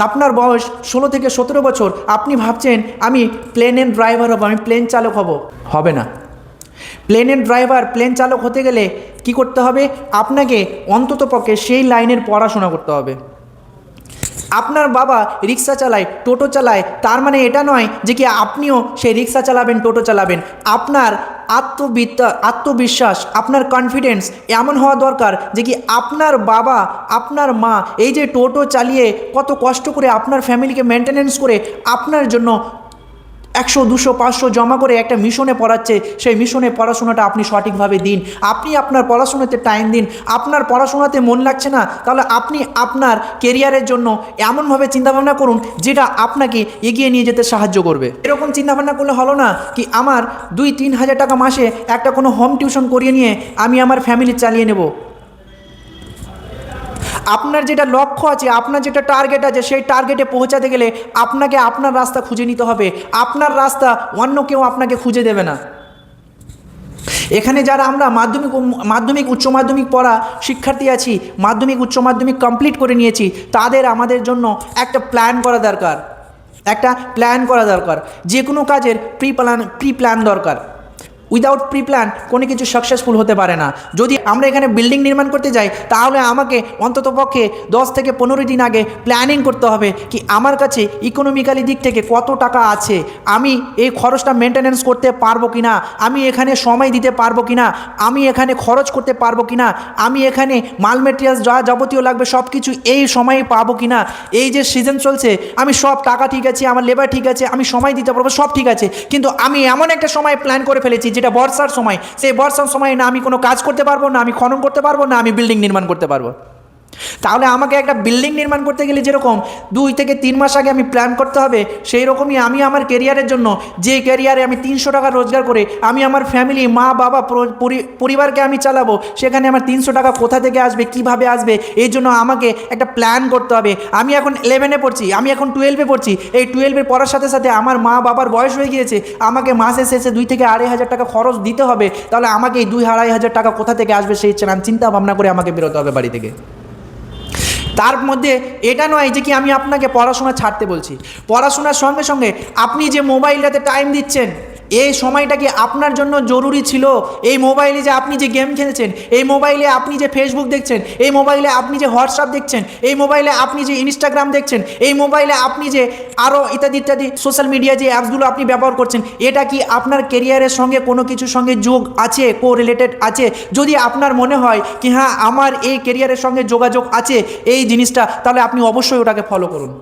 আপনার বয়স ষোলো থেকে সতেরো বছর, আপনি ভাবছেন, আমি প্লেনের ড্রাইভার হব, আমি প্লেন চালক হব। হবে না। প্লেনের ড্রাইভার প্লেন চালক হতে গেলে কি করতে হবে? আপনাকে অন্ততপক্ষে সেই লাইনের পড়াশোনা করতে হবে। আপনার বাবা রিক্সা চালায়, টোটো চালায়, তার মানে এটা নয় যে কি আপনিও সেই রিক্সা চালাবেন, টোটো চালাবেন। আপনার আত্মবিদ্যা আত্মবিশ্বাস, আপনার কনফিডেন্স এমন হওয়া দরকার যে কি আপনার বাবা, আপনার মা এই যে টোটো চালিয়ে কত কষ্ট করে আপনার ফ্যামিলিকে মেনটেনেন্স করে আপনার জন্য একশো, দুশো, পাঁচশো জমা করে একটা মিশনে পড়াচ্ছে, সেই মিশনে পড়াশোনাটা আপনি সঠিকভাবে দিন। আপনি আপনার পড়াশোনাতে টাইম দিন। আপনার পড়াশোনাতে মন লাগছে না, তাহলে আপনি আপনার কেরিয়ারের জন্য এমনভাবে চিন্তাভাবনা করুন, যেটা আপনাকে এগিয়ে নিয়ে যেতে সাহায্য করবে। এরকম চিন্তাভাবনা করলে হলো না কি আমার দুই, তিন হাজার টাকা মাসে একটা কোনো হোম টিউশন করিয়ে নিয়ে আমি আমার ফ্যামিলি চালিয়ে নেব। আপনার যেটা লক্ষ্য আছে, আপনার যেটা টার্গেট আছে, সেই টার্গেটে পৌঁছাতে গেলে আপনাকে আপনার রাস্তা খুঁজে নিতে হবে। আপনার রাস্তা অন্য কেউ আপনাকে খুঁজে দেবে না। এখানে যারা আমরা মাধ্যমিক মাধ্যমিক, উচ্চ মাধ্যমিক পড়া শিক্ষার্থী আছি, মাধ্যমিক, উচ্চ মাধ্যমিক কমপ্লিট করে নিয়েছি, তাদের আমাদের জন্য একটা প্ল্যান করা দরকার। একটা প্ল্যান করা দরকার। যে কোনো কাজের প্রি প্ল্যান প্রি প্ল্যান দরকার। উইদাউট প্রি প্ল্যান কোনো কিছু সাকসেসফুল হতে পারে না। যদি আমরা এখানে বিল্ডিং নির্মাণ করতে যাই, তাহলে আমাকে অন্তত পক্ষে দশ থেকে পনেরো দিন আগে প্ল্যানিং করতে হবে কি আমার কাছে ইকোনমিক্যালি দিক থেকে কত টাকা আছে, আমি এই খরচটা মেনটেনেন্স করতে পারব কি না আমি এখানে সময় দিতে পারব কি না আমি এখানে খরচ করতে পারব কি না আমি এখানে মাল মেটেরিয়ালস যা যাবতীয় লাগবে সব কিছু এই সময়ে পাবো কি না এই যে সিজন চলছে, আমি সব টাকা ঠিক আছে, আমার লেবার ঠিক আছে, আমি সময় দিতে পারব, সব ঠিক আছে, কিন্তু আমি এমন একটা সময় প্ল্যান করে ফেলেছি যেটা বর্ষার সময়। সেই বর্ষার সময় না আমি কোনো কাজ করতে পারব, না আমি খনন করতে পারব, না আমি বিল্ডিং নির্মাণ করতে পারব। তাহলে আমাকে একটা বিল্ডিং নির্মাণ করতে গেলে যেরকম দুই থেকে তিন মাস আগে আমি প্ল্যান করতে হবে সেই রকমই আমি আমার কেরিয়ারের জন্য যে ক্যারিয়ারে আমি তিনশো টাকা রোজগার করে আমি আমার ফ্যামিলি মা, বাবা, পরি- পরি- পরিবারকে আমি চালাবো, সেখানে আমার তিনশো টাকা কোথা থেকে আসবে, কীভাবে আসবে এই জন্য আমাকে একটা প্ল্যান করতে হবে। আমি এখন ইলেভেনে পড়ছি, আমি এখন টুয়েলভে পড়ছি, এই টুয়েলভে পড়ার সাথে সাথে আমার মা, বাবার বয়স হয়ে গিয়েছে, আমাকে মাসে শেষে দুই থেকে আড়াই হাজার টাকা খরচ দিতে হবে, তাহলে আমাকে এই দুই আড়াই হাজার টাকা কোথা থেকে আসবে সেই চিন্তা ভাবনা করে আমাকে বেরোতে হবে বাড়ি থেকে। তার মধ্যে এটা নয় যে কি আমি আপনাকে পড়াশোনা ছাড়তে বলছি। পড়াশোনার সঙ্গে সঙ্গে আপনি যে মোবাইলটাতে টাইম দিচ্ছেন এই সময়টা কি আপনার জন্য জরুরি ছিল? এই মোবাইলে যে আপনি যে গেম খেলছেন, এই মোবাইলে আপনি যে ফেসবুক দেখছেন, এই মোবাইলে আপনি যে হোয়াটসঅ্যাপ দেখছেন, এই মোবাইলে আপনি যে ইনস্টাগ্রাম দেখছেন, এই মোবাইলে আপনি যে আরও ইত্যাদি ইত্যাদি সোশ্যাল মিডিয়া যে অ্যাপসগুলো আপনি ব্যবহার করছেন, এটা কি আপনার কেরিয়ারের সঙ্গে কোনো কিছুর সঙ্গে যোগ আছে কো রিলেটেড আছে? যদি আপনার মনে হয় কি হ্যাঁ আমার এই কেরিয়ারের সঙ্গে যোগাযোগ আছে, এই জিনিসটা, তাহলে আপনি অবশ্যই ওটাকে ফলো করুন।